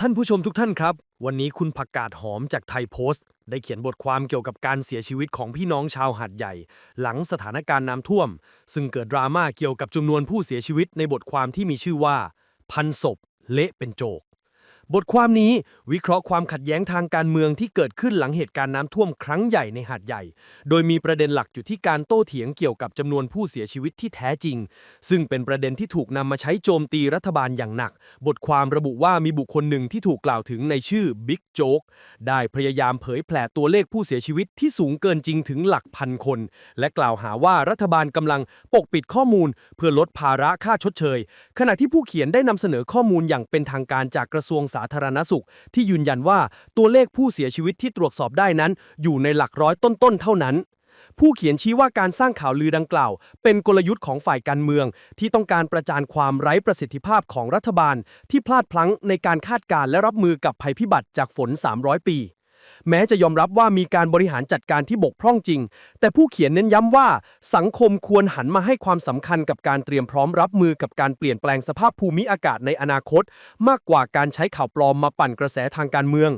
ท่านผู้ชมทุกท่านครับ วันนี้คุณผักกาดหอมจากไทยโพสต์ ได้เขียนบทความเกี่ยวกับการเสียชีวิตของพี่น้องชาวหาดใหญ่ หลังสถานการณ์น้ำท่วม ซึ่งเกิดดราม่าเกี่ยวกับจำนวนผู้เสียชีวิตในบทความที่มีชื่อว่า พันศพเละเป็นโจก บทความนี้วิเคราะห์ความขัดแย้งทางการเมืองที่เกิดขึ้นหลังเหตุการณ์น้ำท่วมครั้งใหญ่ในหาดใหญ่ โดยมีประเด็นหลักอยู่ที่การโต้เถียงเกี่ยวกับจำนวนผู้เสียชีวิตที่แท้จริง ซึ่งเป็นประเด็นที่ถูกนำมาใช้โจมตีรัฐบาลอย่างหนัก บทความระบุว่ามีบุคคลหนึ่งที่ถูกกล่าวถึงในชื่อบิ๊กโจ๊กได้พยายามเผยแผ่ตัวเลขผู้เสียชีวิตที่สูงเกินจริงถึงหลักพันคน และกล่าวหาว่ารัฐบาลกำลังปกปิดข้อมูล เพื่อลดภาระค่าชดเชย ขณะที่ผู้เขียนได้นำเสนอข้อมูลอย่างเป็นทางการจากกระทรวงสาธารณสุข ที่ยืนยันว่าตัวเลขผู้เสียชีวิตที่ตรวจสอบได้นั้น อยู่ในหลักร้อยต้นๆเท่านั้นผู้เขียนชี้ว่าการสร้างข่าวลือดังกล่าว เป็นกลยุทธ์ของฝ่ายการเมือง ที่ต้องการประจานความไร้ประสิทธิภาพของรัฐบาล ที่พลาดพลั้งในการคาดการณ์และรับมือกับภัยพิบัติจากฝน 300 ปี แม้จะยอมรับว่ามีการบริหารจัดการที่บกพร่องจริง แต่ผู้เขียนเน้นย้ำว่า สังคมควรหันมาให้ความสำคัญกับการเตรียมพร้อมรับมือกับการเปลี่ยนแปลงสภาพภูมิอากาศในอนาคต มากกว่าการใช้ข่าวปลอมมาปั่นกระแสทางการเมือง